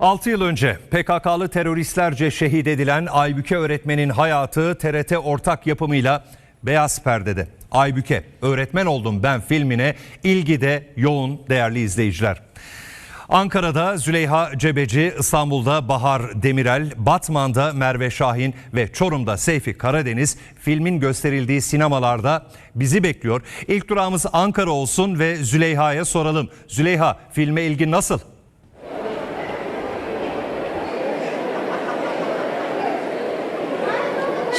6 yıl önce PKK'lı teröristlerce şehit edilen Aybüke öğretmenin hayatı TRT ortak yapımıyla Beyaz Perde'de. Aybüke, öğretmen oldum ben filmine ilgi de yoğun değerli izleyiciler. Ankara'da Züleyha Cebeci, İstanbul'da Bahar Demirel, Batman'da Merve Şahin ve Çorum'da Seyfi Karadeniz filmin gösterildiği sinemalarda bizi bekliyor. İlk durağımız Ankara olsun ve Züleyha'ya soralım. Züleyha filme ilgi nasıl?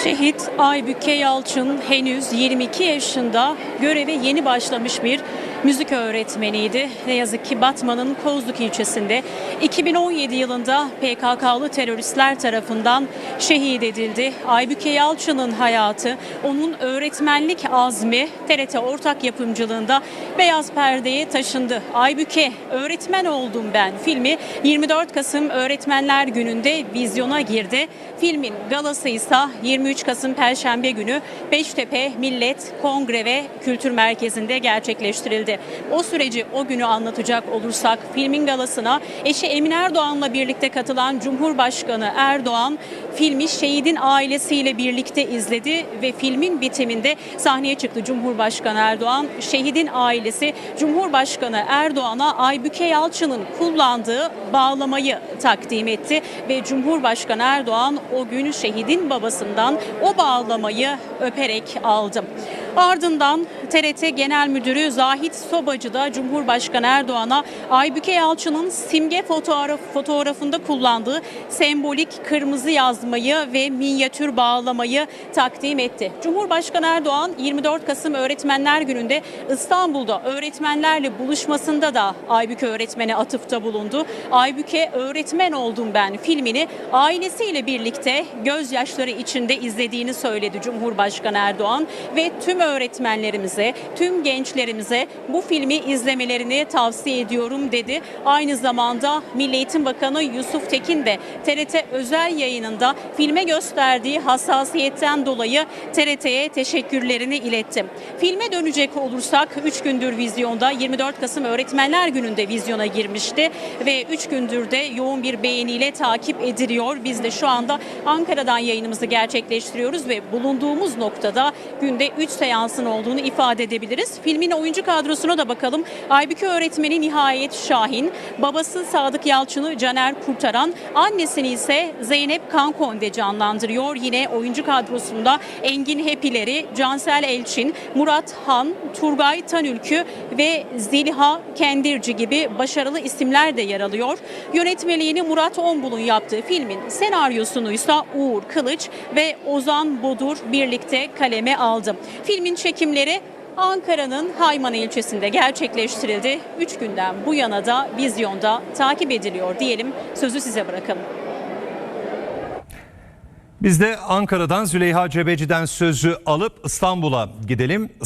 Şehit Aybüke Yalçın henüz 22 yaşında göreve yeni başlamış bir müzik öğretmeniydi. Ne yazık ki Batman'ın Kozluk ilçesinde 2017 yılında PKK'lı teröristler tarafından şehit edildi. Aybüke Yalçın'ın hayatı, onun öğretmenlik azmi TRT ortak yapımcılığında Beyaz Perde'ye taşındı. Aybüke öğretmen oldum ben filmi 24 Kasım Öğretmenler Günü'nde vizyona girdi. Filmin galası ise 23 Kasım Perşembe günü Beştepe Millet Kongre ve Kültür Merkezi'nde gerçekleştirildi. O süreci o günü anlatacak olursak filmin galasına eşi Emin Erdoğan'la birlikte katılan Cumhurbaşkanı Erdoğan filmi şehidin ailesiyle birlikte izledi ve filmin bitiminde sahneye çıktı Cumhurbaşkanı Erdoğan. Şehidin ailesi Cumhurbaşkanı Erdoğan'a Aybüke Yalçın'ın kullandığı bağlamayı takdim etti ve Cumhurbaşkanı Erdoğan o gün şehidin babasından o bağlamayı öperek aldı. Ardından TRT Genel Müdürü Zahit Sobacı da Cumhurbaşkanı Erdoğan'a Aybüke Yalçın'ın simge fotoğraf, fotoğrafında kullandığı sembolik kırmızı yazmayı ve minyatür bağlamayı takdim etti. Cumhurbaşkanı Erdoğan 24 Kasım Öğretmenler Günü'nde İstanbul'da öğretmenlerle buluşmasında da Aybüke öğretmene atıfta bulundu. Aybüke öğretmen oldum ben filmini ailesiyle birlikte gözyaşları içinde izlediğini söyledi Cumhurbaşkanı Erdoğan ve tüm öğretmenlerimize, tüm gençlerimize bu filmi izlemelerini tavsiye ediyorum dedi. Aynı zamanda Milli Eğitim Bakanı Yusuf Tekin de TRT özel yayınında filme gösterdiği hassasiyetten dolayı TRT'ye teşekkürlerini iletti. Filme dönecek olursak 3 gündür vizyonda 24 Kasım Öğretmenler Günü'nde vizyona girmişti ve 3 gündür de yoğun bir beğeniyle takip ediliyor. Biz de şu anda Ankara'dan yayınımızı gerçekleştiriyoruz ve bulunduğumuz noktada günde 3 seansın olduğunu ifade edebiliriz. Filmin oyuncu kadrosuna da bakalım. Aybüke öğretmeni Nihayet Şahin, babası Sadık Yalçın'ı Caner Kurtaran, annesini ise Zeynep Kankonde canlandırıyor. Yine oyuncu kadrosunda Engin Hepileri, Cansel Elçin, Murat Han, Turgay Tanülkü ve Zeliha Kendirci gibi başarılı isimler de yer alıyor. Yönetmeliğini Murat Onbul'un yaptığı filmin senaryosunu ise Uğur Kılıç ve Ozan Bodur birlikte kaleme aldı. Filmin çekimleri Ankara'nın Hayman ilçesinde gerçekleştirildi. Üç günden bu yana da vizyonda takip ediliyor diyelim. Sözü size bırakalım. Biz de Ankara'dan Züleyha Cebeci'den sözü alıp İstanbul'a gidelim.